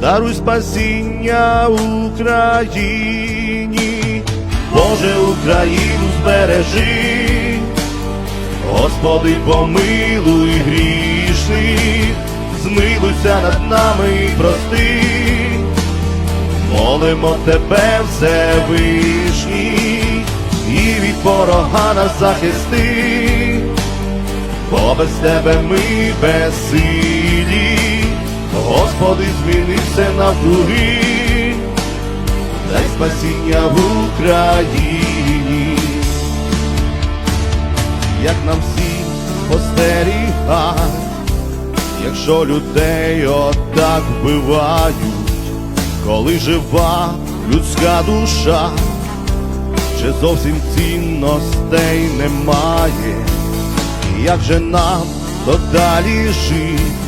даруй спасіння Україні, Боже Україну збережи, Господи, помилуй грішних, змилуйся над нами і прости, молимо тебе, Всевишній, і від ворога нас захисти, бо без тебе ми безсилі, Господи, зміни все навкруги, дай спасіння в Україні, як нам всім постерігать, якщо людей отак вбивають, коли жива людська душа, ще зовсім цінностей немає, як же нам додалі жить,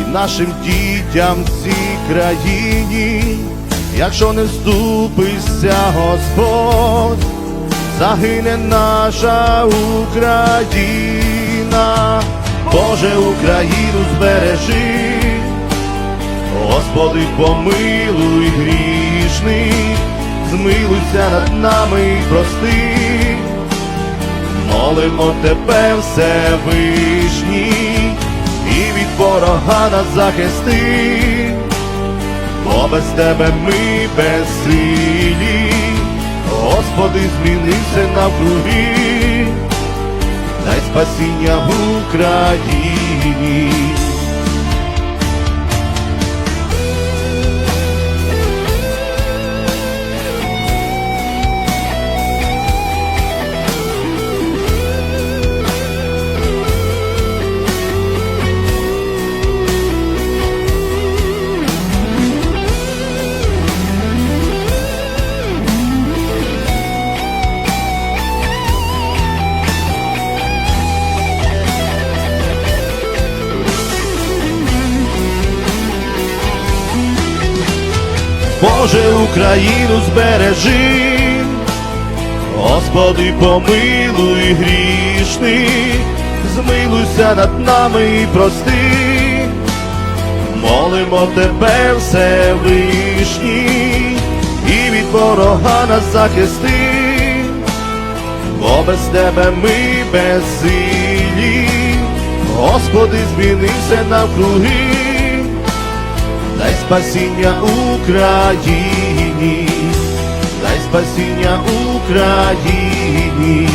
і нашим дітям в цій країні, якщо не вступишся Господь, загине наша Україна, Боже Україну збережи, Господи, помилуй грішних, змилуйся над нами і прости, молимо тебе, Всевишній, ворога нас захисти, бо без тебе ми безсилі, Господи, змінися навкруги, дай спасіння в Україні. Боже, Україну збережи, Господи, помилуй грішних, змилуйся над нами і прости, молимо тебе, Всевишній, і від ворога нас захисти, бо без тебе ми безсилі, Господи, змінився навкруги дай спасіння Україні, дай спасіння Україні.